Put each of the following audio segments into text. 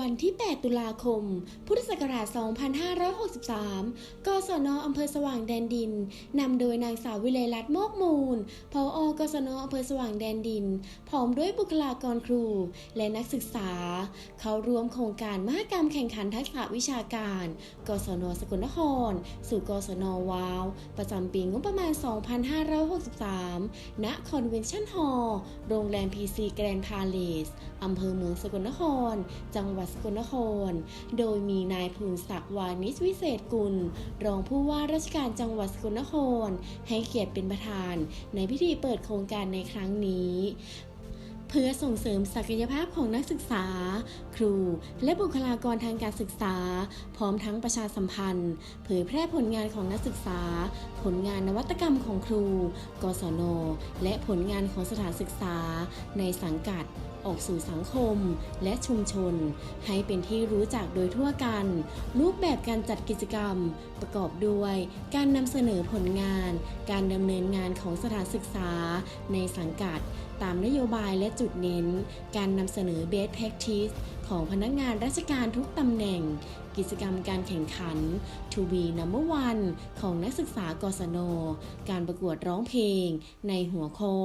วันที่ 8 ตุลาคม พุทธศักราช 2563 กศนอำเภอสว่างแดนดิน นำโดยนางสาววิไลรัตน์โมกมูลผอกศนอำเภอสว่างแดนดิน พร้อมด้วยบุคลากรครู และนักศึกษา เขาร่วมโครงการมหกรรมแข่งขันทักษะวิชาการ กศนสกลนคร สู่กศนว้าว ประจำปีงบประมาณ 2563 ณ คอนเวนชั่นฮอลล์ โรงแรมพีซีแกรนด์พาเลสอำเภอเมืองสกลนคร จังหวัดวัดสกลนคร โดยมีนายภูนศักดิ์วานิชวิเศษกุล รองผู้ว่าราชการจังหวัดสกลนคร ให้เกียรติเป็นประธาน ในพิธีเปิดโครงการในครั้งนี้ พื่อส่งเสริมศักยภาพของนักศึกษา ครู และบุคลากรทางการศึกษา พร้อมทั้งประชาสัมพันธ์ เผยแพร่ผลงานของนักศึกษา ผลงานนวัตกรรมของครู กศน และผลงานของสถานศึกษา ในสังกัดออกสู่สังคมและชุมชน ให้เป็นที่รู้จักโดยทั่วกัน รูปแบบการจัดกิจกรรม ประกอบด้วย การนำเสนอผลงาน การดำเนินงานของสถานศึกษา ในสังกัด ตามนโยบายและจุดเน้น การนำเสนอ best practice ของพนักงานราชการทุกตำแหน่ง กิจกรรมการแข่งขัน To be number one ของนักศึกษากศน การประกวดร้องเพลง ในหัวข้อ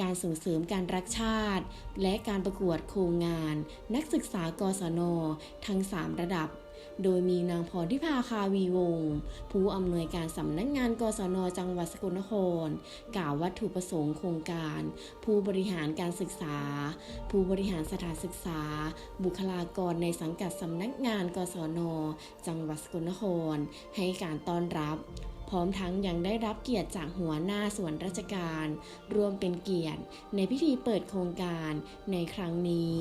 การส่งเสริมการรักชาติ และการประกวดโครงงาน นักศึกษากศน ทั้ง 3 ระดับ โดยมีนางพรทิพาคาวีวงศ์ผู้อำนวยการสำนักงานกศนจังหวัดสกลนคร กล่าววัตถุประสงค์โครงการ ผู้บริหารการศึกษา ผู้บริหารสถานศึกษา บุคลากรในสังกัดสำนักงานกศนจังหวัดสกลนคร ให้การต้อนรับพร้อมทั้งยังได้รับเกียรติจากหัวหน้าส่วนราชการ รวมเป็นเกียรติในพิธีเปิดโครงการในครั้งนี้